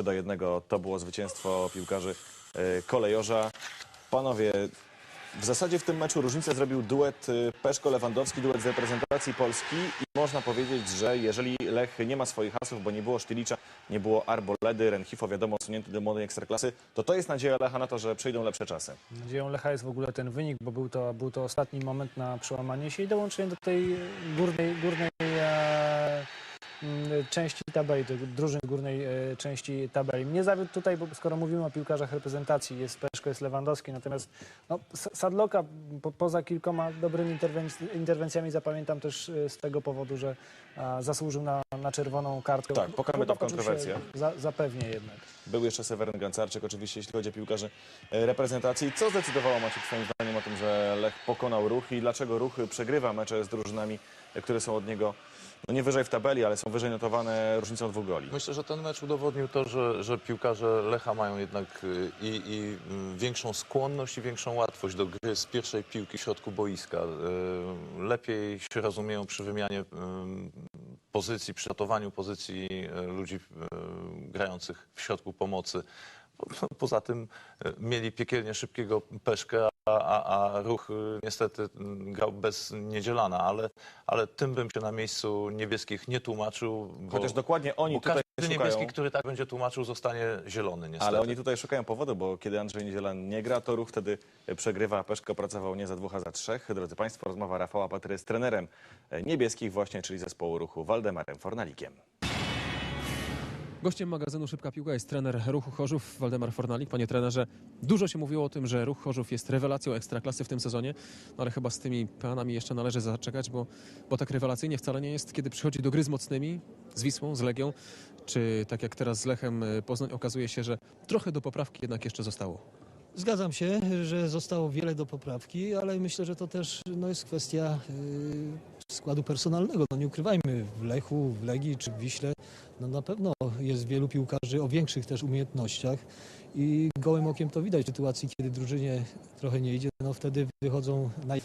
3 do 1 to było zwycięstwo piłkarzy e, kolejorza. Panowie, w zasadzie w tym meczu różnicę zrobił duet y, Peszko-Lewandowski, duet z reprezentacji Polski i można powiedzieć, że jeżeli Lech nie ma swoich hasów, bo nie było Sztylicza, nie było Arboledy, Renhifo, wiadomo, sunięty do młodej ekstraklasy, to to jest nadzieja Lecha na to, że przyjdą lepsze czasy. Nadzieją Lecha jest w ogóle ten wynik, bo był to, był to ostatni moment na przełamanie się i dołączenie do tej górnej, górnej e, części tabeli, tej drużyn górnej e, części tabeli. Mnie zawiódł tutaj, bo skoro mówimy o piłkarzach reprezentacji, jest Peszko, jest Lewandowski, natomiast no, Sadloka po, poza kilkoma dobrymi interwenc- interwencjami zapamiętam też e, z tego powodu, że a, zasłużył na, na czerwoną kartkę. Tak, pokamy to w kontrowersjach. Za, zapewnie jednak. Był jeszcze Seweryn Gancarczyk, oczywiście jeśli chodzi o piłkarzy e, reprezentacji. Co zdecydowało Maciek twoim zdaniem o tym, że Lech pokonał ruch i dlaczego ruch przegrywa mecze z drużynami, które są od niego no nie wyżej w tabeli, ale są wyżej notowane różnicą dwóch goli? Myślę, że ten mecz udowodnił to, że, że piłkarze Lecha mają jednak y, i, i y, większą skłonność i większą łatwość do gry z pierwszej piłki w środku boiska. Y, Lepiej się rozumieją przy wymianie y, pozycji, przy ratowaniu pozycji ludzi grających w środku pomocy. Po- Poza tym y, mieli piekielnie szybkiego peszkę, a, a, a ruch y, niestety grał bez niedzielana, ale, ale tym bym się na miejscu niebieskich nie tłumaczył. Bo... Chociaż dokładnie oni Bo tutaj każdy szukają... niebieski, który tak będzie tłumaczył, zostanie zielony niestety. Ale oni tutaj szukają powodu, bo kiedy Andrzej Niedziela nie gra, to ruch wtedy przegrywa. a Peszko pracował nie za dwóch, a za trzech. Drodzy Państwo, rozmowa Rafała Patry z trenerem niebieskich właśnie, czyli zespołu ruchu Waldemarem Fornalikiem. Gościem magazynu Szybka Piłka jest trener Ruchu Chorzów, Waldemar Fornalik. Panie trenerze, dużo się mówiło o tym, że Ruch Chorzów jest rewelacją ekstraklasy w tym sezonie, no ale chyba z tymi planami jeszcze należy zaczekać, bo, bo tak rewelacyjnie wcale nie jest, kiedy przychodzi do gry z mocnymi, z Wisłą, z Legią, czy tak jak teraz z Lechem y, Poznań, okazuje się, że trochę do poprawki jednak jeszcze zostało. Zgadzam się, że zostało wiele do poprawki, ale myślę, że to też no, jest kwestia y, składu personalnego. No, nie ukrywajmy, w Lechu, w Legii czy w Wiśle no, na pewno jest wielu piłkarzy o większych też umiejętnościach i gołym okiem to widać w sytuacji, kiedy drużynie trochę nie idzie, no wtedy wychodzą naj...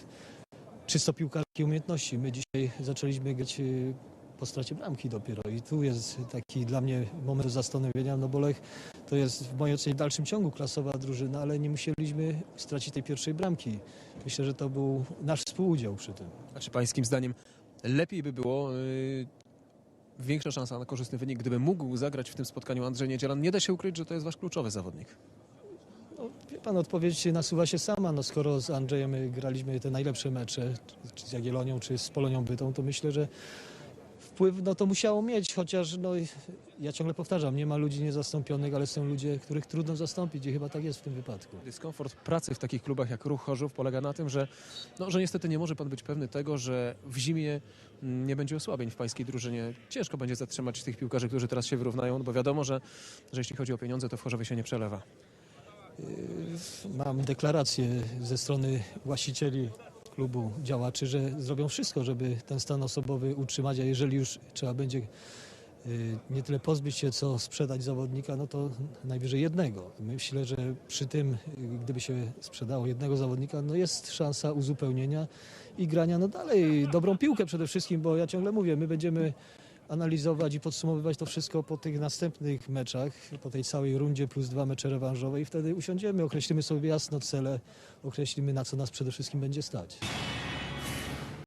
czysto piłkarskie umiejętności. My dzisiaj zaczęliśmy grać y, po stracie bramki dopiero i tu jest taki dla mnie moment zastanowienia, no bo Lech to jest w mojej ocenie w dalszym ciągu klasowa drużyna, ale nie musieliśmy stracić tej pierwszej bramki. Myślę, że to był nasz współudział przy tym. A czy pańskim zdaniem lepiej by było, y, większa szansa na korzystny wynik, gdyby mógł zagrać w tym spotkaniu Andrzej Niedzielan? Nie da się ukryć, że to jest wasz kluczowy zawodnik. No, wie pan, odpowiedź nasuwa się sama. No, skoro z Andrzejem my graliśmy te najlepsze mecze, czy z Jagiellonią, czy z Polonią Bytą, to myślę, że wpływ no, to musiało mieć, chociaż no, ja ciągle powtarzam, nie ma ludzi niezastąpionych, ale są ludzie, których trudno zastąpić i chyba tak jest w tym wypadku. Dyskomfort pracy w takich klubach jak Ruch Chorzów polega na tym, że, no, że niestety nie może pan być pewny tego, że w zimie mm, nie będzie osłabień w pańskiej drużynie. Ciężko będzie zatrzymać tych piłkarzy, którzy teraz się wyrównają, bo wiadomo, że, że jeśli chodzi o pieniądze, to w Chorzowie się nie przelewa. Mam deklarację ze strony właścicieli klubu działaczy, że zrobią wszystko, żeby ten stan osobowy utrzymać, a jeżeli już trzeba będzie y, nie tyle pozbyć się, co sprzedać zawodnika, no to najwyżej jednego. Myślę, że przy tym, y, gdyby się sprzedało jednego zawodnika, no jest szansa uzupełnienia i grania no dalej dobrą piłkę przede wszystkim, bo ja ciągle mówię, my będziemy analizować i podsumowywać to wszystko po tych następnych meczach, po tej całej rundzie plus dwa mecze rewanżowe i wtedy usiądziemy, określimy sobie jasno cele, określimy na co nas przede wszystkim będzie stać.